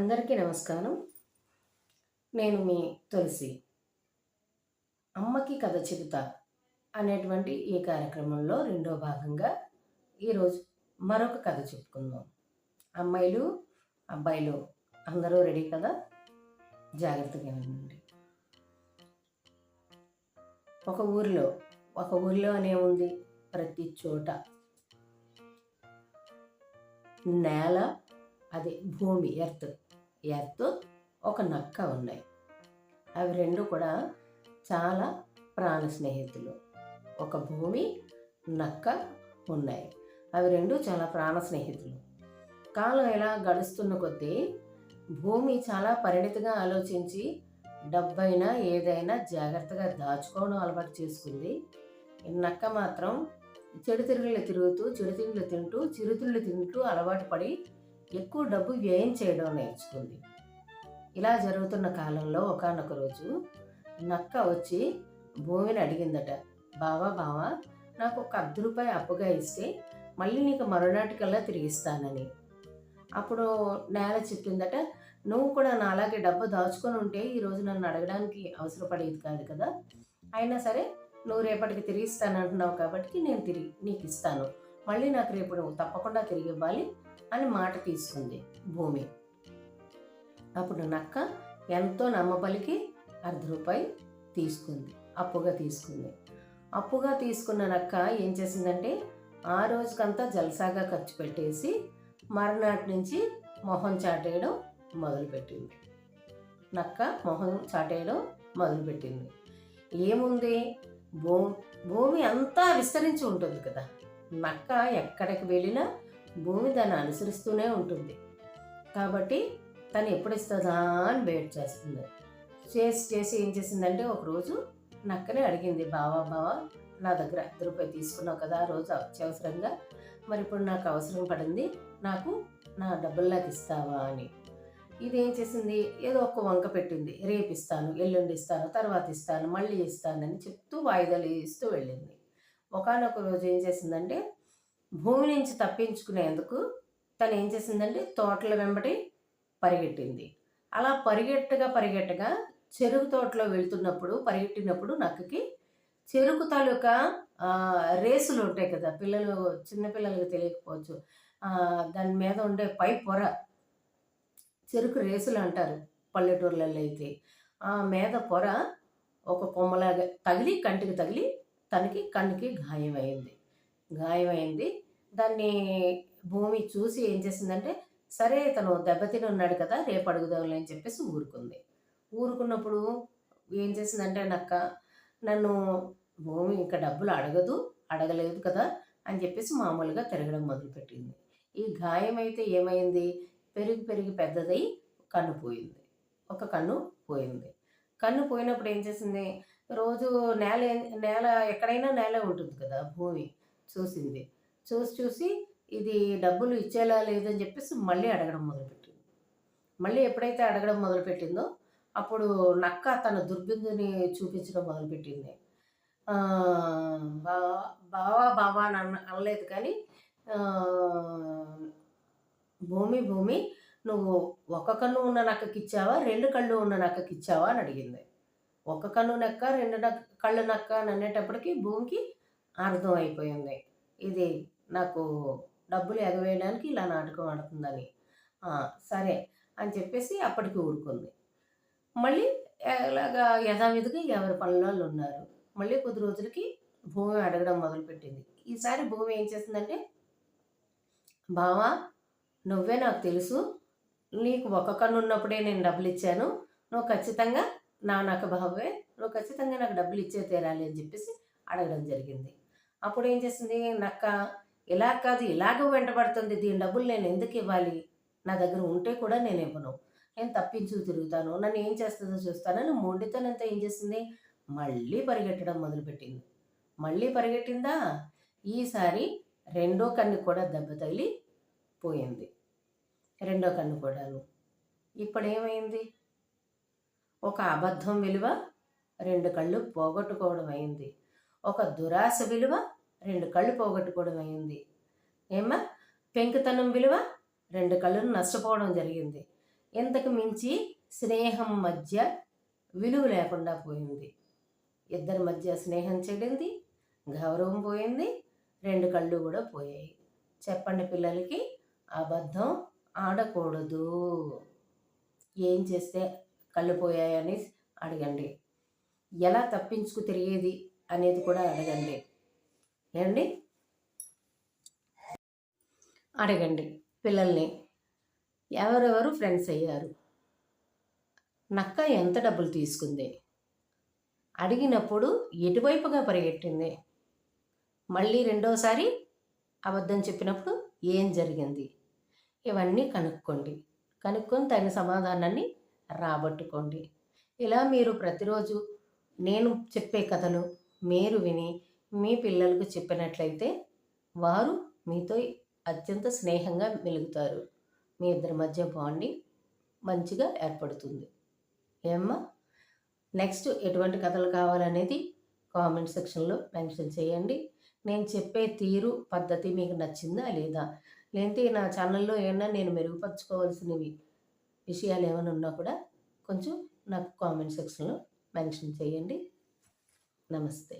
అందరికీ నమస్కారం. నేను మీ తులసి. అమ్మకి కథ చెబుతా అనేటువంటి ఈ కార్యక్రమంలో రెండో భాగంగా ఈరోజు మరొక కథ చెప్పుకుందాం. అమ్మాయిలు అబ్బాయిలు అందరూ రెడీ కదా? జాగ్రత్తగా వినండి. ఒక ఊరిలో ఒక ఊరిలో అనే ఉంది ప్రతి చోట నేల అది భూమి ఎర్త్. ఎర్త్ ఒక నక్క ఉన్నాయి. అవి రెండు కూడా చాలా ప్రాణ స్నేహితులు. ఒక భూమి నక్క ఉన్నాయి. అవి రెండు చాలా ప్రాణ స్నేహితులు. కాలం ఎలా గడుస్తున్న కొద్దీ భూమి చాలా పరిణితిగా ఆలోచించి డబ్బైనా ఏదైనా జాగ్రత్తగా దాచుకోవడం అలవాటు చేసుకుంది. ఈ నక్క మాత్రం చెడు తిరుగులు తిరుగుతూ చెడు తిండ్లు తింటూ చిరుతిళ్ళు తింటూ అలవాటు పడి ఎక్కువ డబ్బు వ్యయం చేయడం నేర్చుకుంది. ఇలా జరుగుతున్న కాలంలో ఒకనొక రోజు నక్క వచ్చి భూమిని అడిగిందట బావా బావా నాకు ఒక అర్ధ రూపాయి అప్పుగా ఇస్తే మళ్ళీ నీకు మరునాటికల్లా తిరిగిస్తానని. అప్పుడు నేల చెప్పిందట నువ్వు కూడా నాలాగే డబ్బు దాచుకొని ఉంటే ఈరోజు నన్ను అడగడానికి అవసరపడేది కాదు కదా. అయినా సరే నువ్వు రేపటికి తిరిగిస్తానంటున్నావు కాబట్టి నేను తిరిగి నీకు ఇస్తాను మళ్ళీ నాకు రేపు నువ్వు తప్పకుండా తిరిగి ఇవ్వాలి అని మాట తీసుకుంది భూమి. అప్పుడు నక్క ఎంతో నమ్మబలికి అర్ధ రూపాయి తీసుకుంది. అప్పుగా తీసుకుంది. అప్పుగా తీసుకున్న నక్క ఏం చేసిందంటే ఆ రోజుకంతా జలసాగా ఖర్చు పెట్టేసి మరునాటి నుంచి మొహం చాటేయడం మొదలుపెట్టింది. నక్క మొహం చాటేయడం మొదలుపెట్టింది. ఏముంది? భూమి భూమి అంతా విస్తరించి ఉంటుంది కదా. నక్క ఎక్కడికి వెళ్ళినా భూమి దాన్ని అనుసరిస్తూనే ఉంటుంది. కాబట్టి తను ఎప్పుడు ఇస్తుందా అని వెయిట్ చేస్తుంది. చేసి చేసి ఏం చేసిందంటే ఒకరోజు నక్కనే అడిగింది బావా బావా నా దగ్గర అర్ధ రూపాయలు తీసుకున్నావు కదా ఆ రోజు అత్యవసరంగా మరి ఇప్పుడు నాకు అవసరం పడింది నాకు నా డబ్బులు నాకు ఇస్తావా అని. ఇది ఏం చేసింది? ఏదో ఒక వంక పెట్టింది. రేపు ఇస్తాను ఎల్లుండి ఇస్తాను తర్వాత ఇస్తాను మళ్ళీ ఇస్తానని చెప్తూ వాయిదాలు ఇస్తూ వెళ్ళింది. ఒకనొక రోజు ఏం చేసిందంటే భూమి నుంచి తప్పించుకునేందుకు తను ఏం చేసిందంటే తోటల వెంబడి పరిగెట్టింది. అలా పరిగెట్టగా పరిగెట్టగా చెరుకు తోటలో వెళ్తున్నప్పుడు పరిగెట్టినప్పుడు నక్కకి చెరుకు తాలూకా రేసులు ఉంటాయి కదా పిల్లలు చిన్నపిల్లలకు తెలియకపోవచ్చు. దాని మీద ఉండే పై పొర చెరుకు రేసులు అంటారు పల్లెటూర్లలో అయితే. ఆ మీద పొర ఒక కొమ్మలాగా తగిలి కంటికి తగిలి తనకి కన్నుకి గాయమైంది. గాయమైంది. దాన్ని భూమి చూసి ఏం చేసిందంటే సరే తను దెబ్బతిని ఉన్నాడు కదా రేపు అడుగుదాంలే అని చెప్పేసి ఊరుకుంది. ఊరుకున్నప్పుడు ఏం చేసిందంటే నక్క నన్ను భూమి ఇంకా డబ్బులు అడగదు అడగలేదు కదా అని చెప్పేసి మామూలుగా తిరగడం మొదలుపెట్టింది. ఈ గాయం అయితే ఏమైంది? పెరిగి పెరిగి పెద్దదై కన్ను పోయింది. ఒక కన్ను పోయింది. కన్ను పోయినప్పుడు ఏం చేసింది? రోజు నేల నేల ఎక్కడైనా నేల ఉంటుంది కదా భూమి. చూసింది. చూసి చూసి ఇది డబ్బులు ఇచ్చేలా లేదని చెప్పేసి మళ్ళీ అడగడం మొదలుపెట్టింది. మళ్ళీ ఎప్పుడైతే అడగడం మొదలుపెట్టిందో అప్పుడు నక్క తన దుర్బిందుని చూపించడం మొదలుపెట్టింది. బావా బావా అని అన్న అనలేదు కానీ భూమి భూమి నువ్వు ఒక కన్ను ఉన్న నక్కకి ఇచ్చావా? రెండు కళ్ళు ఉన్న నక్కకి ఇచ్చావా? అని అడిగింది. ఒక కన్ను నక్క రెండు నక్క కళ్ళు నక్క అని అనేటప్పటికి భూమికి అర్థం అయిపోయింది ఇది నాకు డబ్బులు ఎగవేయడానికి ఇలా నాటకం ఆడుతుందని. సరే అని చెప్పేసి అప్పటికి ఊరుకుంది. మళ్ళీ ఇలాగా యథావిధిగా ఎవరి పనుల వాళ్ళు ఉన్నారు. మళ్ళీ కొద్ది రోజులకి భూమి అడగడం మొదలుపెట్టింది. ఈసారి భూమి ఏం చేసిందంటే బావా నువ్వే నాకు తెలుసు నీకు ఒక కన్ను ఉన్నప్పుడే నేను డబ్బులు ఇచ్చాను. నువ్వు ఖచ్చితంగా నా నాకు బావే నువ్వు ఖచ్చితంగా నాకు డబ్బులు ఇచ్చే తీరాలి అని చెప్పేసి అడగడం జరిగింది. అప్పుడు ఏం చేసింది? నక్క ఇలా కాదు ఇలాగ వెంటబడుతుంది. దీని డబ్బులు నేను ఎందుకు ఇవ్వాలి? నా దగ్గర ఉంటే కూడా నేను ఇవ్వను. నేను తప్పించు తిరుగుతాను. నన్ను ఏం చేస్తుందో చూస్తానని మొండితనంతా ఏం చేసింది? మళ్ళీ పరిగెట్టడం మొదలుపెట్టింది. మళ్ళీ పరిగెట్టిందా? ఈసారి రెండో కన్ను కూడా దెబ్బ తగిలి పోయింది. రెండో కన్ను కూడాను. ఇప్పుడు ఏమైంది ఒక అబద్ధం విలువ రెండు కళ్ళు పోగొట్టుకోవడం అయింది. ఒక దురాశ విలువ రెండు కళ్ళు పోగొట్టుకోవడం అయింది ఏమ్మా? పెంకుతనం విలువ రెండు కళ్ళను నష్టపోవడం జరిగింది. ఇంతకు మించి స్నేహం మధ్య విలువ లేకుండా పోయింది. ఇద్దరి మధ్య స్నేహం చెడింది గౌరవం పోయింది రెండు కళ్ళు కూడా పోయాయి. చెప్పండి పిల్లలకి అబద్ధం ఆడకూడదు. ఏం చేస్తే కళ్ళు పోయాయని అడగండి. ఎలా తప్పించుకు తిరిగేది? అనేది కూడా అడగండి. ఏమండి? అడగండి. పిల్లల్ని ఎవరెవరు ఫ్రెండ్స్ అయ్యారు? నక్క ఎంత డబ్బులు తీసుకుంది? అడిగినప్పుడు ఎటువైపుగా పరిగెట్టింది? మళ్ళీ రెండోసారి అబద్ధం చెప్పినప్పుడు ఏం జరిగింది? ఇవన్నీ కనుక్కోండి. కనుక్కొని తగిన సమాధానాన్ని రాబట్టుకోండి. ఇలా మీరు ప్రతిరోజు నేను చెప్పే కథలు మీరు విని మీ పిల్లలకు చెప్పినట్లయితే వారు మీతో అత్యంత స్నేహంగా మెలుగుతారు. మీ ఇద్దరి మధ్య బాండింగ్ మంచిగా ఏర్పడుతుంది. ఏమ్మా? నెక్స్ట్ ఎటువంటి కథలు కావాలనేది కామెంట్ సెక్షన్లో మెన్షన్ చేయండి. నేను చెప్పే తీరు పద్ధతి మీకు నచ్చిందా లేదా? లేదంటే నా ఛానల్లో ఏమన్నా నేను మెరుగుపరచుకోవాల్సినవి విషయాలు ఏమైనా ఉన్నా కూడా కొంచెం నాకు కామెంట్ సెక్షన్లో మెన్షన్ చేయండి. నమస్తే.